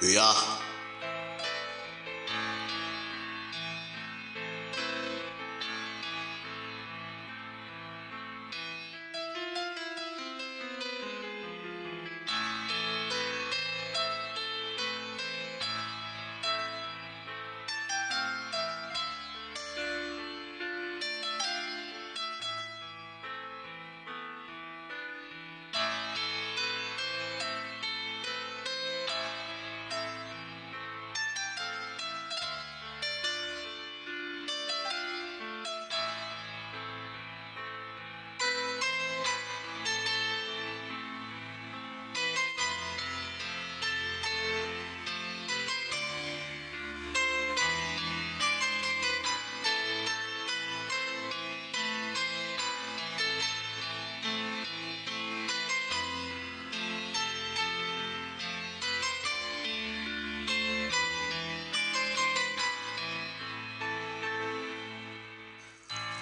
对呀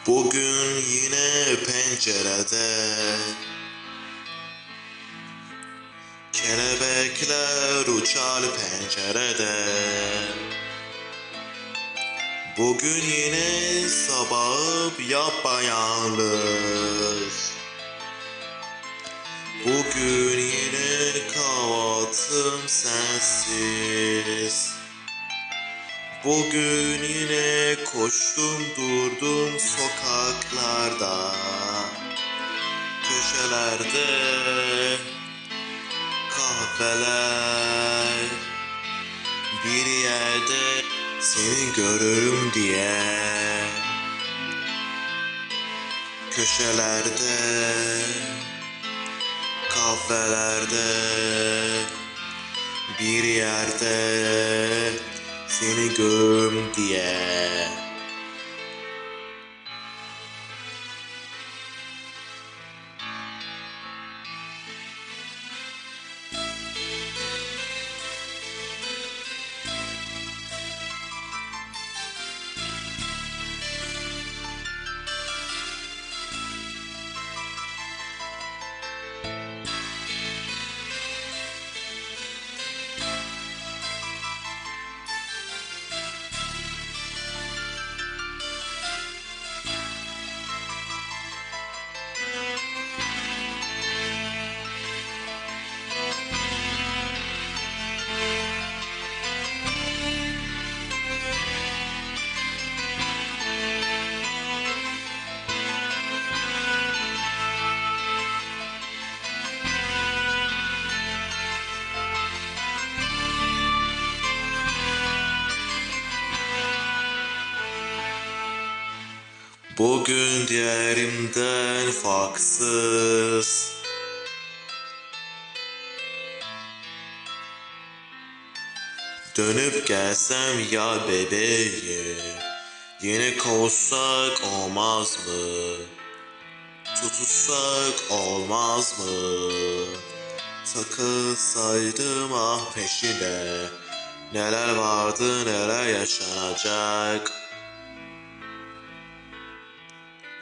Bugün yine pencerede. Kelebekler uçar pencerede. Bugün yine sabahım yapayalnız Bugün yine kahvaltım sensiz. Bugün yine koştum durdum sokaklarda Köşelerde kahveler Bir yerde seni görürüm diye Köşelerde kahvelerde bir yerde seni görürüm diye. Bugün diğerimden farksız Dönüp gelsem ya bebeğim Yine kavuşsak olmaz mı? Tutuşsak olmaz mı? Takılsaydım ah peşine Neler vardı neler yaşanacak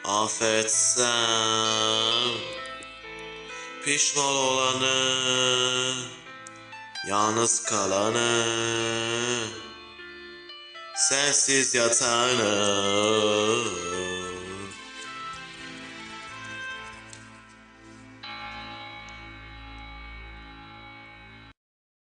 Affetsem Pişman olanı Yalnız kalanı Sensiz yatanı